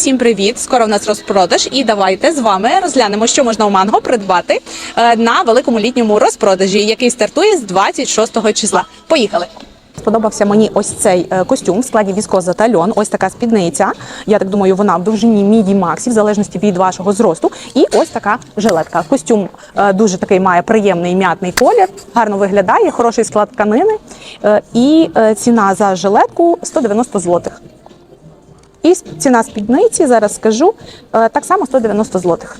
всім привіт! Скоро в нас розпродаж, і давайте з вами розглянемо, що можна у манго придбати е, на великому літньому розпродажі, який стартує з 26 числа. Поїхали! Сподобався мені ось цей е, костюм в складі віскоза та льон. Ось така спідниця. Я так думаю, вона в довжині міді максі, в залежності від вашого зросту. І ось така жилетка. Костюм е, дуже такий має приємний м'ятний колір, гарно виглядає, хороший склад тканини. І ціна за жилетку 190 злотих. І ціна спідниці, зараз скажу, е, так само 190 злотих.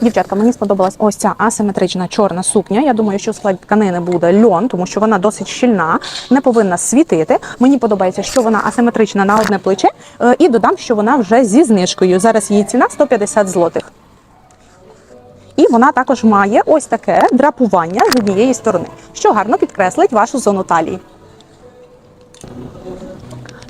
Дівчатка, мені сподобалась ось ця асиметрична чорна сукня. Я думаю, що в складі тканини буде льон, тому що вона досить щільна, не повинна світити. Мені подобається, що вона асиметрична на одне плече. Е, І додам, що вона вже зі знижкою. Зараз її ціна 150 злотих. І вона також має ось таке драпування з однієї сторони, що гарно підкреслить вашу зону талії.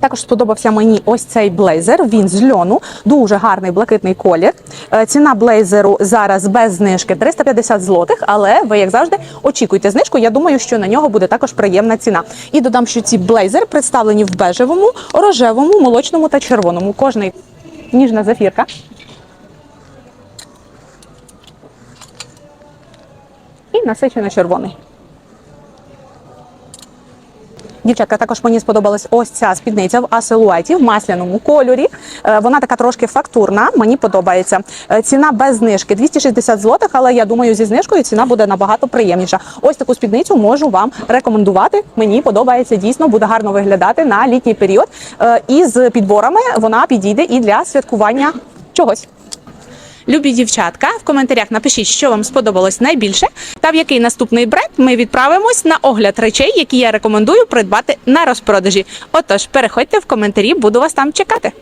Також сподобався мені ось цей блейзер. Він з льону, дуже гарний блакитний колір. Е, Ціна блейзеру зараз без знижки 350 злотих, але ви, як завжди, очікуйте знижку. Я думаю, що на нього буде також приємна ціна. І додам, що ці блейзери представлені в бежевому, рожевому, молочному та червоному. Кожний ніжна зафірка. І насичено червоний. Дівчатка, також мені сподобалась ось ця спідниця в асилуеті в масляному кольорі. Е, Вона така трошки фактурна, мені подобається. Е, Ціна без знижки 260 злотих, але я думаю, зі знижкою ціна буде набагато приємніша. Ось таку спідницю можу вам рекомендувати. Мені подобається дійсно, буде гарно виглядати на літній період. Е, І з підборами вона підійде і для святкування чогось. Любі дівчатка, в коментарях напишіть, що вам сподобалось найбільше, та в який наступний бренд ми відправимось на огляд речей, які я рекомендую придбати на розпродажі. Отож, переходьте в коментарі, буду вас там чекати.